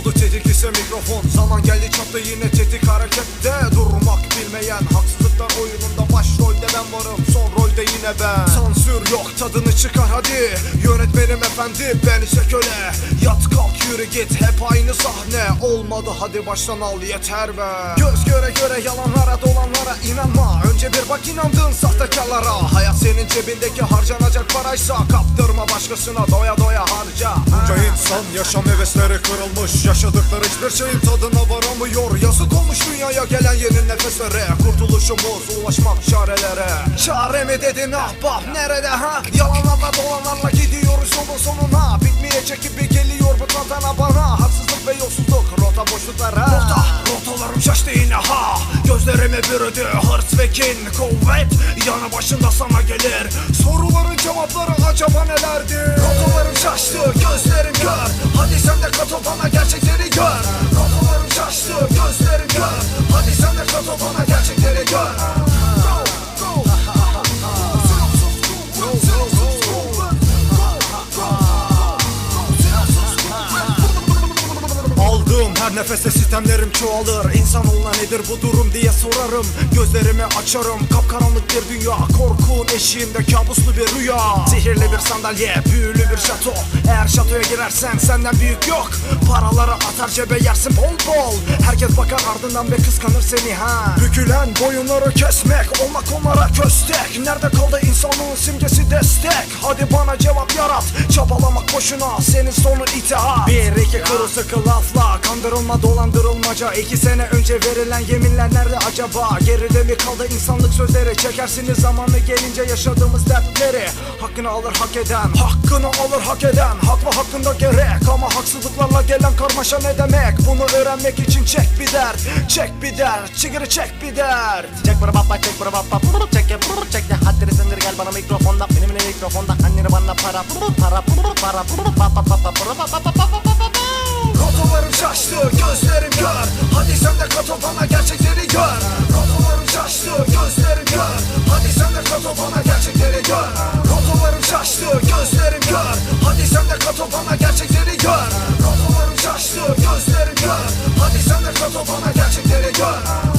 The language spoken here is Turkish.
Oldu tetik ise mikrofon. Zaman geldi çattı yine tetik harekette. Durmak bilmeyen haksızlıklar oyununda Başrolde ben varım. Son rolde yine ben. Sansür yok tadını çıkar hadi. Yönetmenim efendi ben ise köle Yat kalk yürü git. Hep aynı sahne. Olmadı hadi baştan al yeter be. Göz göre göre yalanlara dolanlara inanma. Önce bir bak inandığın sahtekarlara. Hayat senin cebindeki harcanacak paraysa Kaptırma başkasına. Doya doya harca. Bunca insan yaşam hevesleri kırılmış. Yaşadıkları hiçbir şeyin tadına varamıyor. Yazık olmuş dünyaya gelen yeni nefeslere. Kurtuluşumuz ulaşmak çarelere. Çare mi dedin ahbap nerede ha? Yalanlarla dolanlarla gidiyoruz yolun sonuna Gözlerimi bürüdü hırs ve kin Kuvvet yanı başında sana gelir. Soruların cevapları acaba nelerdir her nefeste sistemlerim çoğalır. İnsanoğluna nedir bu durum diye sorarım. Gözlerimi açarım. Kapkaranlık bir dünya. Korkun eşiğinde kabuslu bir rüya. Sihirli bir sandalye büyülü bir şato. Eğer şatoya girersen senden büyük yok. Paraları atar cebe yersin bol bol. Herkes bakar ardından ve kıskanır seni ha. Bükülen boyunları kesmek olmak onlara köstek. Nerede kaldı insanlığın simgesi destek? Hadi bana cevap yarat. Çabalamak boşuna senin sonun itaat. Bir iki kuru sıkı lafla Kandırılma dolandırılmaca iki sene önce verilen yeminler nerede acaba Geride mi kaldı insanlık sözleri Çekersiniz zamanı gelince yaşadığımız dertleri Hakkını alır hak eden Hakkını alır hak eden Haklı hakkında gerek Ama haksızlıklarla gelen karmaşa ne demek Bunu öğrenmek için çek bir dert Çek bir dert Çigiri çek bir dert Çek bura bapa çek bapa brr, çek ya çek ya haddini sindir gel bana mikrofonda benim ne mikrofonda anneni bana para brr, para brr, para brr, pa Rotalarım şaştı gözlerim kör. Hadi sen de kat bana gerçekleri gör. Rotalarım şaştı gözlerim kör. Hadi sen de kat bana gerçekleri gör. Rotalarım şaştı gözlerim kör. Hadi sen de kat bana gerçekleri gör. Rotalarım şaştı gözlerim kör. Hadi sen de kat bana gerçekleri gör.